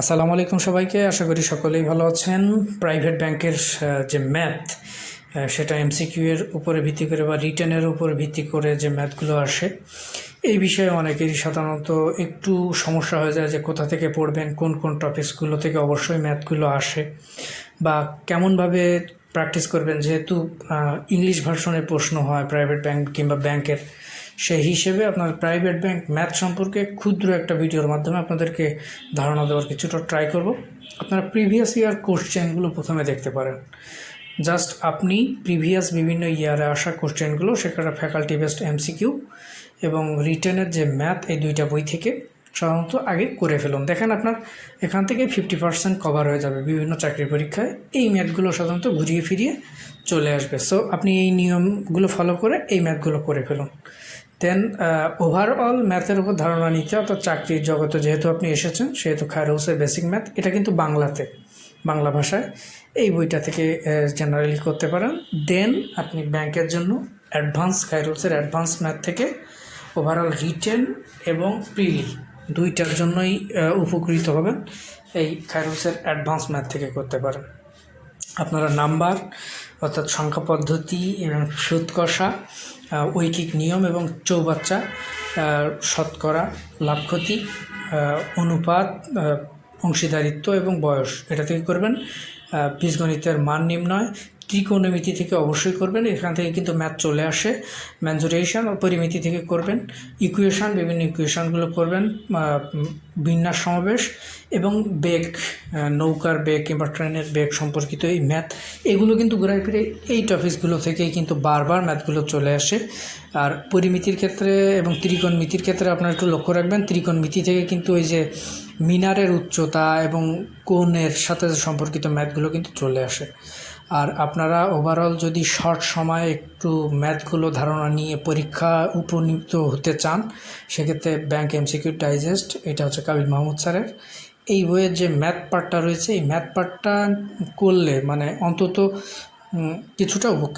আসসালামু আলাইকুম সবাইকে, আশা করি সকলেই ভালো আছেন। প্রাইভেট ব্যাংকের যে ম্যাথ সেটা এমসিকিউ এর উপরে ভিত্তি করে বা রিটেনের উপরে ভিত্তি করে যে ম্যাথগুলো আসে, এই বিষয়ে অনেকেরই সাধারণত একটু সমস্যা হয়ে যায় যে কোথা থেকে পড়বেন, কোন কোন টপিকসগুলো থেকে অবশ্যই ম্যাথগুলো আসে বা কেমনভাবে প্র্যাকটিস করবেন, যেহেতু ইংলিশ ভার্সনের প্রশ্ন হয় প্রাইভেট ব্যাংক কিংবা ব্যাংকের। সেই হিসেবে আপনার প্রাইভেট ব্যাংক ম্যাথ সম্পর্কে ক্ষুদ্র একটা ভিডিওর মাধ্যমে আপনাদেরকে ধারণা দেওয়ার কিছুটা ট্রাই করব। আপনারা প্রিভিয়াস ইয়ার কোশ্চেনগুলো প্রথমে দেখতে পারেন। জাস্ট আপনি প্রিভিয়াস বিভিন্ন ইয়ারে আসা কোশ্চেনগুলো সেখানে ফ্যাকাল্টি বেসড এমসিকিউ এবং রিটেনের যে ম্যাথ এই দুইটা বই থেকে সাধারণত আগে করে ফেলুন। দেখেন আপনার এখান থেকে ফিফটি পার্সেন্ট কভার হয়ে যাবে বিভিন্ন চাকরি পরীক্ষায়। এই ম্যাথগুলো সাধারণত ঘুরিয়ে ফিরিয়ে চলে আসবে। সো আপনি এই নিয়মগুলো ফলো করে এই ম্যাথগুলো করে ফেলুন। দেন ওভারঅল ম্যাথের উপর ধারণা নিতে অর্থাৎ চাকরির জগতে যেহেতু আপনি এসেছেন, সেহেতু খায়রুসের বেসিক ম্যাথ এটা কিন্তু বাংলাতে, বাংলা ভাষায়। এই বইটা থেকে জেনারেলি করতে পারেন। দেন আপনি ব্যাংকের জন্য অ্যাডভান্স খায়রুসের অ্যাডভান্স ম্যাথ থেকে ওভারঅল রিটেন এবং প্রিলি দুইটার জন্যই উপকৃত হবেন। এই খায়রুসের অ্যাডভান্স ম্যাথ থেকে করতে পারেন। আপনারা নাম্বার, অর্থাৎ সংখ্যা পদ্ধতি সুদ কষা ঐকিক নিয়ম এবং চৌবাচ্চা শতকরা, লাভ ক্ষতি অনুপাত অংশীদারিত্ব এবং বয়স, এটা থেকে করবেন। বীজগণিতের মান নির্ণয় ত্রিকোণমিতি থেকে অবশ্যই করবেন। এখান থেকে কিন্তু ম্যাথ চলে আসে। ম্যানজুরেশন ও পরিমিতি থেকে করবেন। ইকুয়েশন বিভিন্ন ইকুয়েশনগুলো করবেন বিন্যাস সমাবেশ এবং বেগ নৌকার বেগ কিংবা ট্রেনের বেগ সম্পর্কিত এই ম্যাথ এগুলো কিন্তু ঘুরাই ফিরে এই টপিকসগুলো থেকেই কিন্তু বারবার ম্যাথগুলো চলে আসে। আর পরিমিতির ক্ষেত্রে এবং ত্রিকোণমিতির ক্ষেত্রে আপনারা একটু লক্ষ্য রাখবেন, ত্রিকোণমিতি থেকে কিন্তু ওই যে মিনারের উচ্চতা এবং কোণের সাথে সম্পর্কিত ম্যাথগুলো কিন্তু চলে আসে। আর আপনারা ওভারঅল যদি শর্ট সময়ে একটু ম্যাথগুলো ধারণা নিয়ে পরীক্ষা উপনীত হতে চান, সেক্ষেত্রে ব্যাংক এমসিকিউ ডাইজেস্ট এটা হচ্ছে কাবিল মাহমুদ স্যারের। এই বইয়ের যে ম্যাথ পার্টটা রয়েছে, এই ম্যাথ পার্টটা করলে মানে অন্তত কিছুটা উপকৃত